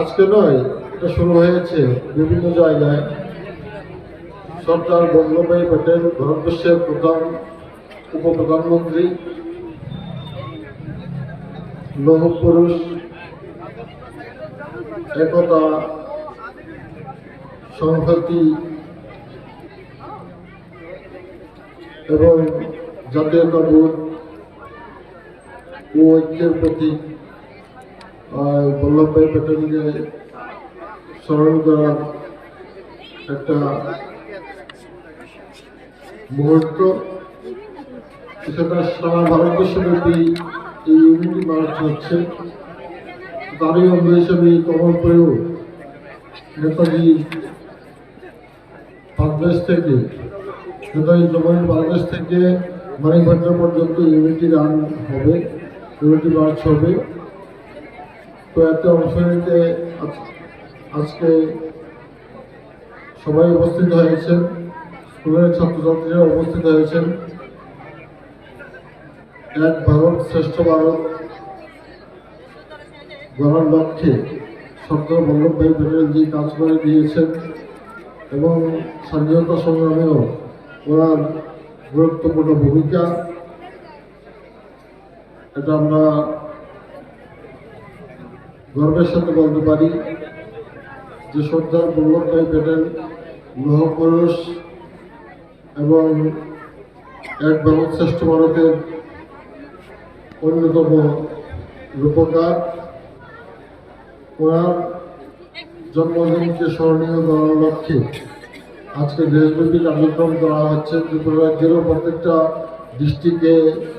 আজকে নয়, এটা শুরু হয়েছে বিভিন্ন জায়গায়। সর্দার বল্লভভাই প্যাটেল, ভারতবর্ষের প্রধান উপপ্রধানমন্ত্রী, লৌহ পুরুষ, একতা, সংহতি, এবং জাতীয়তাবোধ ও ঐক্যের প্রতি আহ, বল্লভভাই প্যাটেলকে স্মরণ করার একটা মুহূর্ত সেটা সারা ভারতবর্ষব্যাপী এই ইউনিটি মার্চ হচ্ছে তারই অঙ্গ হিসেবে কমলপুরেও নেতাজি বাংলাদেশ থেকে নেতাজি জমানি বাংলাদেশ থেকে মানিকঘাটা পর্যন্ত ইউনিটি রান হবে ইউনিটি মার্চ হবে তো এতে অংশ নিতে আজ- আজকে সবাই উপস্থিত হয়েছেন, স্কুলের ছাত্রছাত্রীরা উপস্থিত হয়েছেন। এক ভারত শ্রেষ্ঠ ভারত গড়ার লক্ষ্যে সর্দার বল্লভভাই প্যাটেল যে কাজ করে দিয়েছেন এবং স্বাধীনতা সংগ্রামেও ওনার গুরুত্বপূর্ণ ভূমিকা। এটা আমরা গর্বের সাথে বলতে পারি যে সর্দার বল্লভভাই প্যাটেল লৌহ পুরুষ এবং এক শ্রেষ্ঠ ভারতের অন্যতম রূপকার। ওনার জন্মদিনকে স্মরণীয় করার লক্ষ্যে আজকে দেশব্যাপী কার্যক্রম করা হচ্ছে। ত্রিপুরা রাজ্যেরও প্রত্যেকটা ডিস্ট্রিক্টে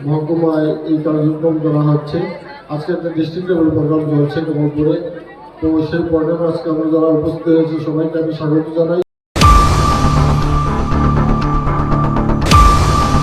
মহকুমায় এই কার্যক্রম করা হচ্ছে। আজকে একটা ডিস্ট্রিক্ট লেভেল প্রোগ্রাম চলছে কমলপুরে তো সেই প্রোগ্রামে আজকে আমরা যারা উপস্থিত হয়েছে সবাইকে আমি স্বাগত জানাই।